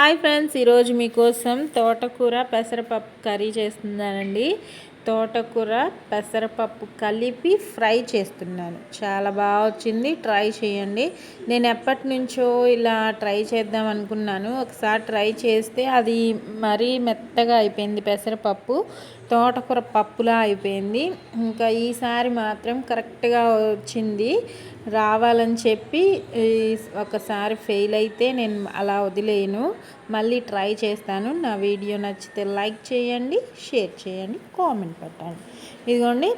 Hi friends ఈరోజు మీకోసం తోటకూర పెసరపప్పు కర్రీ చేస్తున్నానండి. తోటకూర పెసరపప్పు కలిపి ఫ్రై చేస్తున్నాను. చాలా బాగా వచ్చింది. ట్రై చేయండి. నేను ఎప్పటి నుంచో ఇలా ట్రై చేద్దాం అనుకున్నాను. ఒకసారి ట్రై చేస్తే అది మరీ మెత్తగా అయిపోయింది. పెసరపప్పు తోటకూర పప్పులా అయిపోయింది. ఇంకా ఈసారి మాత్రం కరెక్ట్గా వచ్చింది. రావాలని చెప్పి ఒకసారి ఫెయిల్ అయితే నేను అలా వదిలేను. మళ్ళీ ట్రై చేస్తాను. నా వీడియో నచ్చితే లైక్ చేయండి షేర్ చేయండి కామెంట్ పెట్టండి. ఇదిగోండి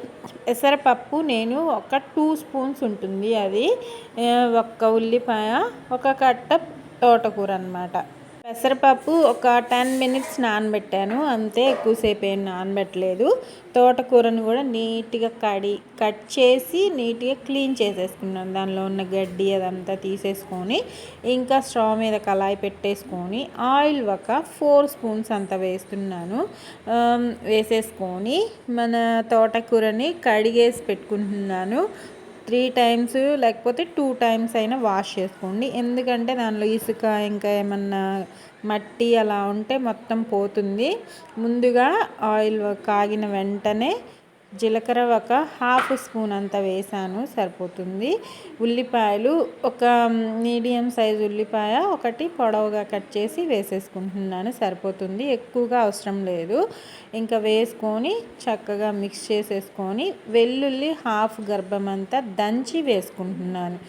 పెసరపప్పు నేను ఒక టూ స్పూన్స్ ఉంటుంది అది. ఒక్క ఉల్లిపాయ ఒక కట్ట తోటకూర అనమాట పెసరపప్పు ఒక టెన్ మినిట్స్ నానబెట్టాను. అంతే ఎక్కువసేపు ఏం నానబెట్టలేదు. తోటకూరను కూడా నీట్గా కడి కట్ చేసి నీట్గా క్లీన్ చేసేసుకున్నాను. దానిలో ఉన్న గడ్డి అదంతా తీసేసుకొని ఇంకా స్టవ్ మీద కళాయి పెట్టేసుకొని ఆయిల్ ఒక ఫోర్ స్పూన్స్ అంత వేస్తున్నాను. వేసేసుకొని మన తోటకూరని కడిగేసి పెట్టుకుంటున్నాను. త్రీ టైమ్స్ లేకపోతే టూ టైమ్స్ అయినా వాష్ చేసుకోండి. ఎందుకంటే దానిలో ఇసుక ఇంకా ఏమన్నా మట్టి అలా ఉంటే మొత్తం పోతుంది. ముందుగా ఆయిల్ కాగిన వెంటనే జీలకర్ర ఒక హాఫ్ స్పూన్ అంత వేసాను సరిపోతుంది. ఉల్లిపాయలు ఒక మీడియం సైజ్ ఉల్లిపాయ ఒకటి పొడవుగా కట్ చేసి వేసేసుకుంటున్నాను సరిపోతుంది. ఎక్కువగా అవసరం లేదు. ఇంకా వేసుకొని చక్కగా మిక్స్ చేసేసుకొని వెల్లుల్లి హాఫ్ గర్భం అంతా దంచి వేసుకుంటున్నాను.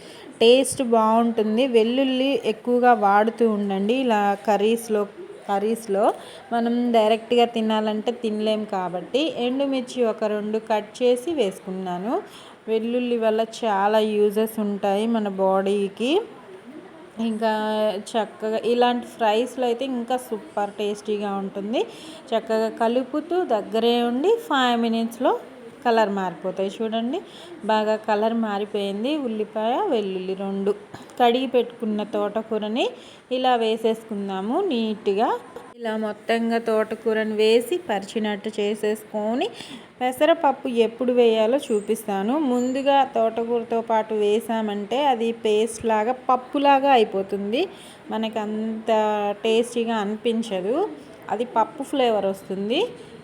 టేస్ట్ బాగుంటుంది. వెల్లుల్లి ఎక్కువగా వాడుతూ ఉండండి. ఇలా కర్రీస్లో కర్రీస్లో మనం డైరెక్ట్గా తినాలంటే తినలేం కాబట్టి ఎండుమిర్చి ఒక రెండు కట్ చేసి వేసుకున్నాను. వెల్లుల్లి వల్ల చాలా యూజెస్ ఉంటాయి మన బాడీకి. ఇంకా చక్కగా ఇలాంటి ఫ్రైస్లో అయితే ఇంకా సూపర్ టేస్టీగా ఉంటుంది. చక్కగా కలుపుతూ దగ్గరే ఉండి ఫైవ్ మినిట్స్లో కలర్ మారిపోతాయి చూడండి. బాగా కలర్ మారిపోయింది. ఉల్లిపాయ వెల్లుల్లి రెండు. కడిగి పెట్టుకున్న తోటకూరని ఇలా వేసేసుకుందాము నీట్గా. ఇలా మొత్తంగా తోటకూరని వేసి పరిచినట్టు చేసేసుకొని పెసరపప్పు ఎప్పుడు వేయాలో చూపిస్తాను. ముందుగా తోటకూరతో పాటు వేసామంటే అది పేస్ట్ లాగా పప్పులాగా అయిపోతుంది. మనకు అంత టేస్టీగా అనిపించదు. అది పప్పు ఫ్లేవర్ వస్తుంది.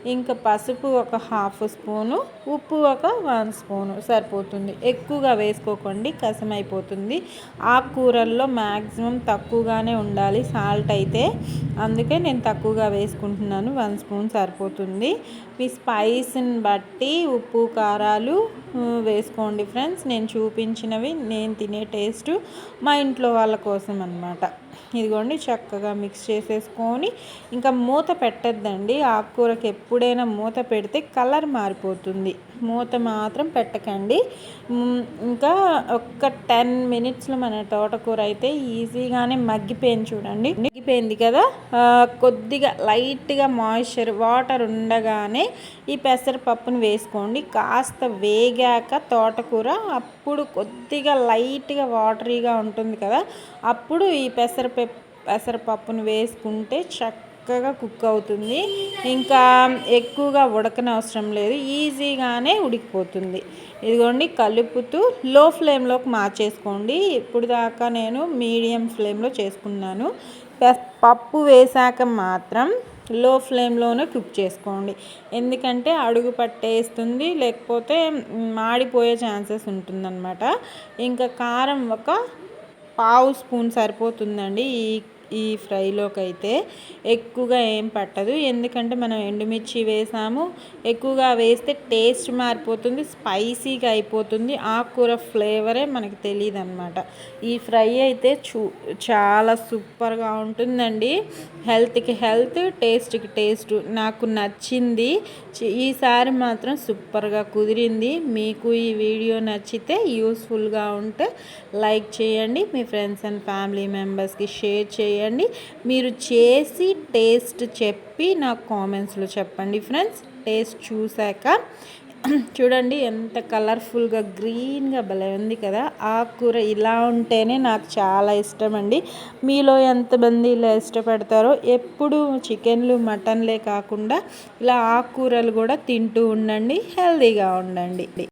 ఇంకా పసుపు ఒక హాఫ్ స్పూను ఉప్పు ఒక వన్ స్పూను. సరిపోతుంది. ఎక్కువగా వేసుకోకండి కసం అయిపోతుంది ఆకుకూరల్లో మ్యాక్సిమం తక్కువగానే ఉండాలి సాల్ట్ అయితే. అందుకే నేను తక్కువగా వేసుకుంటున్నాను వన్ స్పూన్ సరిపోతుంది. మీ స్పైస్ని బట్టి ఉప్పు కారాలు వేసుకోండి ఫ్రెండ్స్. నేను చూపించినవి నేను తినే టేస్ట్ మా ఇంట్లో వాళ్ళ కోసం అనమాట ఇదిగోండి చక్కగా మిక్స్ చేసేసుకొని ఇంకా మూత పెట్టద్దండి. ఆకుకూరకి ఎప్పుడైనా మూత పెడితే కలర్ మారిపోతుంది. మూత మాత్రం పెట్టకండి. ఇంకా ఒక్క టెన్ మినిట్స్లో మన తోటకూర అయితే ఈజీగానే మగ్గిపోయింది చూడండి. మగ్గిపోయింది కదా? కొద్దిగా లైట్గా మాయిశ్చర్ వాటర్ ఉండగానే ఈ పెసరపప్పును వేసుకోండి. కాస్త వేగాక తోటకూర అప్పుడు కొద్దిగా లైట్గా వాటరీగా ఉంటుంది కదా? అప్పుడు ఈ పెసర పెసరపప్పు పెసరపప్పును వేసుకుంటే చక్కగా కుక్ అవుతుంది. ఇంకా ఎక్కువగా ఉడకనవసరం లేదు. ఈజీగానే ఉడికిపోతుంది. ఇదిగోండి కలుపుతూ లో ఫ్లేమ్లోకి మార్చేసుకోండి. ఇప్పుడు దాకా నేను మీడియం ఫ్లేమ్లో చేసుకున్నాను. పప్పు వేసాక మాత్రం లో ఫ్లేమ్లోనే కుక్ చేసుకోండి. ఎందుకంటే అడుగు పట్టేస్తుంది లేకపోతే మాడిపోయే ఛాన్సెస్ ఉంటుందన్నమాట. ఇంకా కారం ఒక పావు స్పూన్ సరిపోతుందండి. ఈ ఈ ఫ్రైలోకి అయితే ఎక్కువగా ఏం పట్టదు. ఎందుకంటే మనం ఎండుమిర్చి వేసాము. ఎక్కువగా వేస్తే టేస్ట్ మారిపోతుంది స్పైసీగా అయిపోతుంది. ఆకుకూర ఫ్లేవరే మనకి తెలియదు అనమాట ఈ ఫ్రై అయితే చూ చాలా సూపర్గా ఉంటుందండి. హెల్త్కి హెల్త్ టేస్ట్కి టేస్ట్. నాకు నచ్చింది. ఈసారి మాత్రం సూపర్గా కుదిరింది. మీకు ఈ వీడియో నచ్చితే యూస్ఫుల్గా ఉంటే లైక్ చేయండి. మీ ఫ్రెండ్స్ అండ్ ఫ్యామిలీ మెంబర్స్కి షేర్ చేయండి. చేయండి. మీరు చేసి టేస్ట్ చెప్పి నాకు కామెంట్స్లో చెప్పండి ఫ్రెండ్స్. టేస్ట్ చూశాక చూడండి ఎంత కలర్ఫుల్గా గ్రీన్గా భలే ఉంది కదా. ఆకుకూర ఇలా ఉంటేనే నాకు చాలా ఇష్టం అండి మీలో ఎంతమంది ఇలా ఇష్టపడతారో ఎప్పుడు చికెన్లు మటన్లే కాకుండా ఇలా ఆకుకూరలు కూడా తింటూ ఉండండి. హెల్తీగా ఉండండి.